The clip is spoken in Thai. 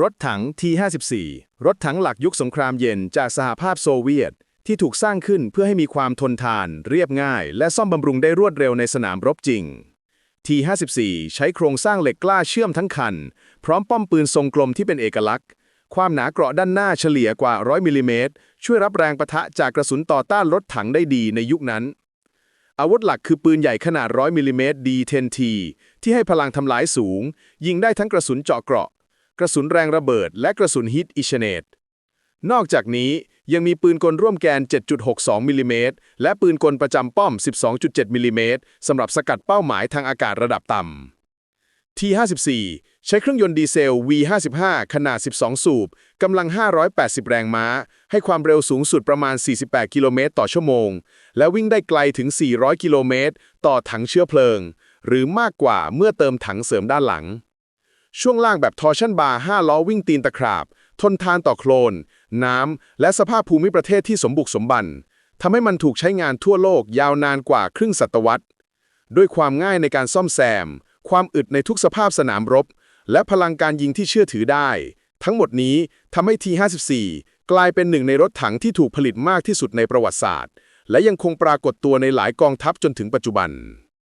รถถัง T-54 รถถังหลักยุคสงครามเย็นจากสหภาพโซเวียต ที่ถูกสร้างขึ้นเพื่อให้มีความทนทาน เรียบง่าย และซ่อมบำรุงได้รวดเร็วในสนามรบจริง T-54 ใช้โครงสร้างเหล็กกล้าเชื่อมทั้งคัน พร้อมป้อมปืนทรงกลมที่เป็นเอกลักษณ์ ความหนาเกราะด้านหน้าเฉลี่ยกว่า 100มิลลิเมตรช่วยรับแรงประทะจากกระสุนต่อต้านรถถังได้ดีในยุคนั้น อาวุธหลักคือปืนใหญ่ขนาด 100มิลลิเมตร D10T ที่ให้พลังทำลายสูง ยิงได้ทั้งกระสุนเจาะเกราะ กระสุนแรงระเบิด และกระสุนฮิตอิชเนตนอกจากนี้ยังมีปืนกลร่วมแกน 7.62 มิลลิเมตร และปืนกลประจำป้อม 12.7 มิลลิเมตรสำหรับสกัดเป้าหมายทางอากาศระดับต่ำ T54 ใช้เครื่องยนต์ดีเซล V55 ขนาด 12 สูบ กำลัง 580 แรงม้า ให้ความเร็วสูงสุดประมาณ 48 กิโลเมตรต่อชั่วโมง และวิ่งได้ไกลถึง 400 กิโลเมตร ต่อถังเชื้อเพลิง หรือมากกว่าเมื่อเติมถังเสริมด้านหลัง ช่วงล่างแบบทอร์ชันบาร์5ล้อวิ่งตีนตะขาบ ทนทานต่อโคลน น้ำ และสภาพภูมิประเทศที่สมบุกสมบันทำให้มันถูกใช้งานทั่วโลกยาวนานกว่าครึ่งศตวรรษ ด้วยความง่ายในการซ่อมแซม ความอึดในทุกสภาพสนามรบ และพลังการยิงที่เชื่อถือได้ ทั้งหมดนี้ทำให้ T54 กลายเป็นหนึ่งในรถถังที่ถูกผลิตมากที่สุดในประวัติศาสตร์ และยังคงปรากฏตัวในหลายกองทัพจนถึงปัจจุบัน